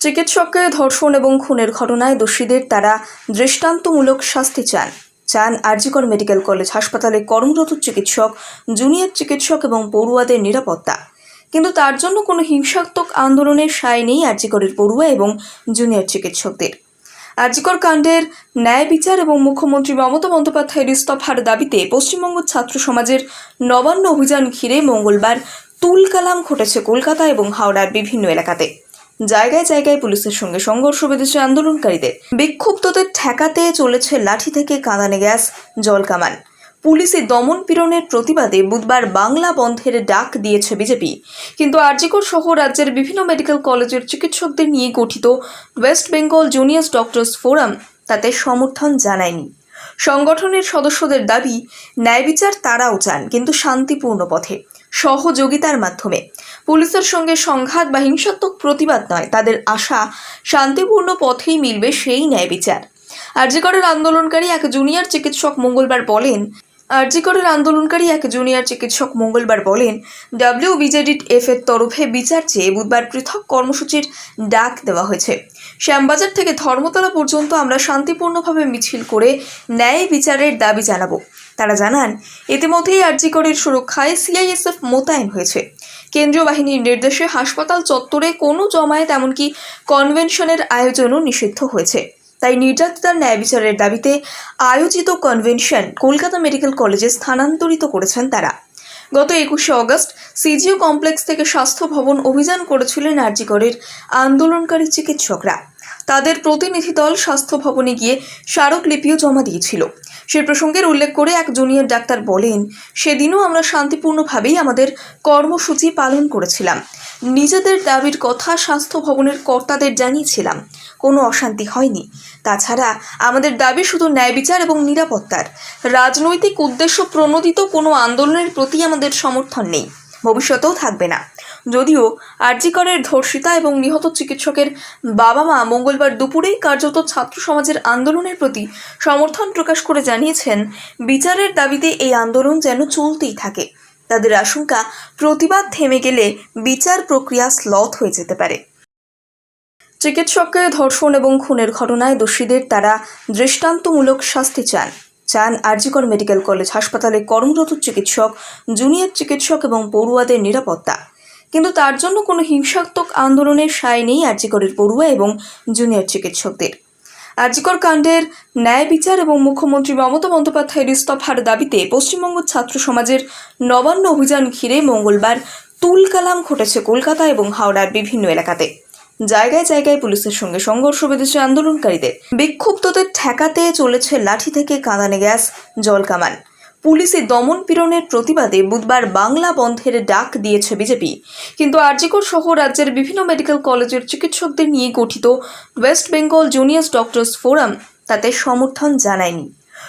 চিকিৎসককে ধর্ষণ এবং খুনের ঘটনায় দোষীদের তারা দৃষ্টান্তমূলক শাস্তি চান। চান আরজিকর মেডিকেল কলেজ হাসপাতালে কর্মরত চিকিৎসক, জুনিয়র চিকিৎসক এবং পড়ুয়াদের নিরাপত্তা। কিন্তু তার জন্য কোনো হিংসাত্মক আন্দোলনের সায় নেই আরজিকরের পড়ুয়া এবং জুনিয়র চিকিৎসকদের। আরজিকর কাণ্ডের ন্যায় বিচার এবং মুখ্যমন্ত্রী মমতা বন্দ্যোপাধ্যায়ের ইস্তফার দাবিতে পশ্চিমবঙ্গ ছাত্র সমাজের নবান্ন অভিযান ঘিরে মঙ্গলবার তুলকালাম ঘটেছে কলকাতা এবং হাওড়ার বিভিন্ন এলাকাতে। জায়গায় জায়গায় পুলিশের সঙ্গে সংঘর্ষ বেঁধেছে আন্দোলনকারীদের। বিক্ষুব্ধদের ঠেকাতে চলেছে লাঠি থেকে কাঁদানে গ্যাস, জল কামান। পুলিশি দমন পীড়নের প্রতিবাদে বুধবার বাংলা বন্ধের ডাক দিয়েছে বিজেপি। কিন্তু আরজিকর সহ রাজ্যের বিভিন্ন মেডিকেল কলেজের চিকিৎসকদের নিয়ে গঠিত West Bengal juniors doctors forum তাতে সমর্থন জানায়নি। সংগঠনের সদস্যদের দাবি ন্যায় বিচার তারাও চান, কিন্তু শান্তিপূর্ণ পথে, সহযোগিতার মাধ্যমে। পুলিশের সঙ্গে সংঘাত বা হিংসাত্মক প্রতিবাদ নয়, তাদের আশা শান্তিপূর্ণ পথেই মিলবে সেই ন্যায় বিচার। আরজিকরের আন্দোলনকারী এক জুনিয়র চিকিৎসক মঙ্গলবার বলেন, আরজিকরের আন্দোলনকারী এক জুনিয়র চিকিৎসক মঙ্গলবার বলেন ডাব্লিউ বিজেডিট এফ এর তরফে বিচার চেয়ে বুধবার পৃথক কর্মসূচির ডাক দেওয়া হয়েছে। শ্যামবাজার থেকে ধর্মতলা পর্যন্ত আমরা শান্তিপূর্ণভাবে মিছিল করে ন্যায় বিচারের দাবি জানাব। তারা জানান, ইতিমধ্যেই আরজিকরের সুরক্ষায় সিআইএসএফ মোতায়েন হয়েছে। কেন্দ্রীয় বাহিনীর নির্দেশে হাসপাতাল চত্বরে কোনো জমায়েত, এমনকি কনভেনশনের আয়োজনও নিষিদ্ধ হয়েছে। তাই নির্যাতিতার ন্যায় বিচারের দাবিতে আয়োজিত কনভেনশন কলকাতা মেডিকেল কলেজে স্থানান্তরিত করেছেন তারা। গত একুশে অগস্ট সিজিও কমপ্লেক্স থেকে স্বাস্থ্য ভবন অভিযান করেছিলেন আরজিগড়ের আন্দোলনকারী চিকিৎসকরা। তাদের প্রতিনিধি দল স্বাস্থ্য ভবনে গিয়ে স্মারকলিপিও জমা দিয়েছিল। সে প্রসঙ্গের উল্লেখ করে এক জুনিয়র ডাক্তার বলেন, সেদিনও আমরা শান্তিপূর্ণভাবেই আমাদের কর্মসূচি পালন করেছিলাম। নিজেদের দাবির কথা স্বাস্থ্য ভবনের কর্তাদের জানিয়েছিলাম। কোনো অশান্তি হয়নি। তাছাড়া আমাদের দাবি শুধু ন্যায় বিচার এবং নিরাপত্তার। রাজনৈতিক উদ্দেশ্য প্রণোদিত কোনো আন্দোলনের প্রতি আমাদের সমর্থন নেই। ভবিষ্যতেও থাকবে না। যদিও আরজিকরের ধর্ষিতা এবং নিহত চিকিৎসকের বাবা মা মঙ্গলবার দুপুরেই কার্যত ছাত্র সমাজের আন্দোলনের প্রতি সমর্থন প্রকাশ করে জানিয়েছেন, বিচারের দাবিতে এই আন্দোলন যেন চলতেই থাকে। তাদের আশঙ্কা, প্রতিবাদ থেমে গেলে বিচার প্রক্রিয়া স্লথ হয়ে যেতে পারে। চিকিৎসককে ধর্ষণ এবং খুনের ঘটনায় দোষীদের তারা দৃষ্টান্তমূলক শাস্তি চান। চান আরজিকর মেডিকেল কলেজ হাসপাতালে কর্মরত চিকিৎসক, জুনিয়র চিকিৎসক এবং পড়ুয়াদের নিরাপত্তা। কিন্তু তার জন্য কোনো হিংসাত্মক আন্দোলনের সায় নেই আরজিকরের পড়ুয়া এবং জুনিয়র চিকিৎসকদের। আরজিকর কাণ্ডের ন্যায় বিচার এবং মুখ্যমন্ত্রী মমতা বন্দ্যোপাধ্যায়ের ইস্তফার দাবিতে পশ্চিমবঙ্গ ছাত্র সমাজের নবান্ন অভিযান ঘিরে মঙ্গলবার তুল কালাম ঘটেছে কলকাতা এবং হাওড়ার বিভিন্ন এলাকাতে। জায়গায় জায়গায় পুলিশের সঙ্গে সংঘর্ষ বেঁধেছে আন্দোলনকারীদের। বিক্ষুব্ধদের ঠেকাতে চলেছে লাঠি থেকে কাঁদানে গ্যাস, জল জলকামান পুলিশি দমন পীড়নের প্রতিবাদে বুধবার বাংলা বন্ধের ডাক দিয়েছে বিজেপি। কিন্তু আরজিকর সহ রাজ্যের বিভিন্ন মেডিকেল কলেজের চিকিৎসকদের নিয়ে গঠিত West Bengal juniors doctors forum তাতে সমর্থন জানায়নি।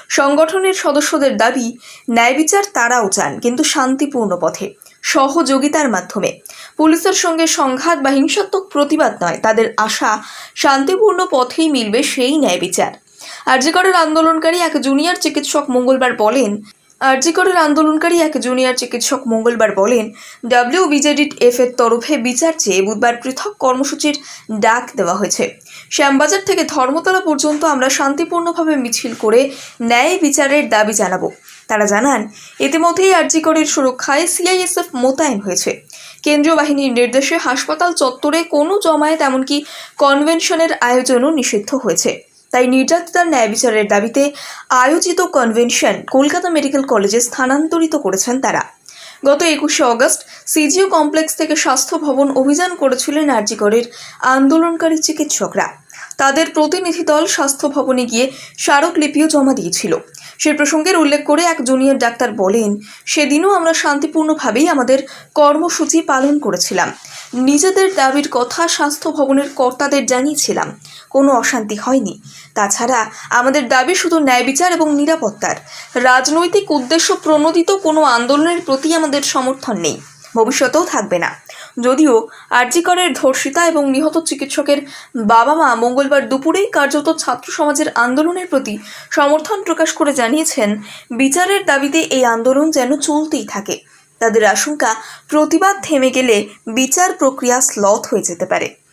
সংগঠনের সদস্যদের দাবি, ন্যায় বিচার তারাও চান, কিন্তু শান্তিপূর্ণ পথে, সহযোগিতার মাধ্যমে। পুলিশের সঙ্গে সংঘাত বা হিংসাত্মক প্রতিবাদ নয়, তাদের আশা শান্তিপূর্ণ পথেই মিলবে সেই ন্যায় বিচার। আরজিকরের আন্দোলনকারী এক জুনিয়র চিকিৎসক মঙ্গলবার বলেন আরজিকরের আন্দোলনকারী এক জুনিয়র চিকিৎসক মঙ্গলবার বলেন ডাব্লিউ বিজেডিট এফ এর তরফে বিচার চেয়ে বুধবার পৃথক কর্মসূচির ডাক দেওয়া হয়েছে। শ্যামবাজার থেকে ধর্মতলা পর্যন্ত আমরা শান্তিপূর্ণভাবে মিছিল করে ন্যায় বিচারের দাবি জানাব। তারা জানান, ইতিমধ্যেই আরজিকরের সুরক্ষায় সিআইএসএফ মোতায়েন হয়েছে। কেন্দ্রীয় বাহিনীর নির্দেশে হাসপাতাল চত্বরে কোনো জমায়েত, এমনকি কনভেনশনের আয়োজনও নিষিদ্ধ হয়েছে। তাই নির্যাতিতার ন্যায় বিচারের দাবিতে আয়োজিত কনভেনশন কলকাতা মেডিকেল কলেজে স্থানান্তরিত করেছেন তারা। গত একুশে অগস্ট সিজিও কমপ্লেক্স থেকে স্বাস্থ্য ভবন অভিযান করেছিলেন আরজিকরের আন্দোলনকারী চিকিৎসকরা। তাদের প্রতিনিধি দল স্বাস্থ্য ভবনে গিয়ে স্মারকলিপিও জমা দিয়েছিল। সে প্রসঙ্গের উল্লেখ করে এক জুনিয়র ডাক্তার বলেন, সেদিনও আমরা শান্তিপূর্ণভাবেই আমাদের কর্মসূচি পালন করেছিলাম। নিজেদের দাবির কথা স্বাস্থ্য ভবনের কর্তাদের জানিয়েছিলাম। কোনো অশান্তি হয়নি। তাছাড়া আমাদের দাবি শুধু ন্যায় বিচার এবং নিরাপত্তার। রাজনৈতিক উদ্দেশ্য প্রণোদিত কোনো আন্দোলনের প্রতি আমাদের সমর্থন নেই। ভবিষ্যতেও থাকবে না। যদিও আরজিকরের ধর্ষিতা এবং নিহত চিকিৎসকের বাবা মা মঙ্গলবার দুপুরেই কার্যত ছাত্র সমাজের আন্দোলনের প্রতি সমর্থন প্রকাশ করে জানিয়েছেন, বিচারের দাবিতে এই আন্দোলন যেন চলতেই থাকে। তাদের আশঙ্কা প্রতিবাদ থেমে গেলে বিচার প্রক্রিয়া স্লথ হয়ে যেতে পারে।